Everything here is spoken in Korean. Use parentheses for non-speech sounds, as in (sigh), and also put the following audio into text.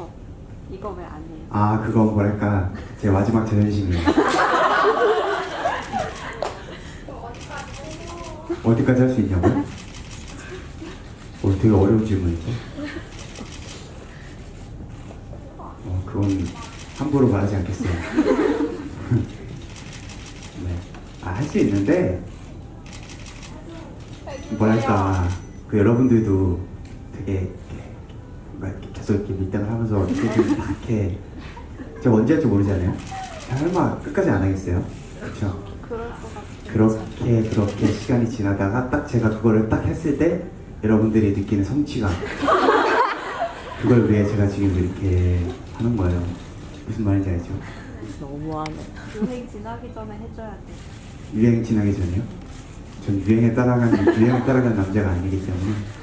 이거 이거 왜 안 해요? 아 그건 뭐랄까 제 마지막 자존심이에요. 어디까지 할 수 있냐고요? 어, 되게 어려운 질문이죠. 어, 그건 함부로 말하지 않겠어요. (laughs) 네. 아, 할 수 있는데, 뭐랄까, 그 여러분들도 되게 이렇게 계속 이렇게 밀당을 하면서 이렇게 막 이렇게 제가 언제 할지 모르잖아요. 설마 끝까지 안 하겠어요? 그렇죠? 그럴 것 같아요. 그렇게 그렇게 시간이 지나다가 딱 제가 그거를 딱 했을 때 여러분들이 느끼는 성취감 그걸 위해 제가 지금 이렇게 하는 거예요. 무슨 말인지 알죠? 너무하네. 유행 지나기 전에 해줘야 돼. 유행 지나기 전에요. 전 유행에 따라가는 유행에 따라가는 남자가 아니기 때문에.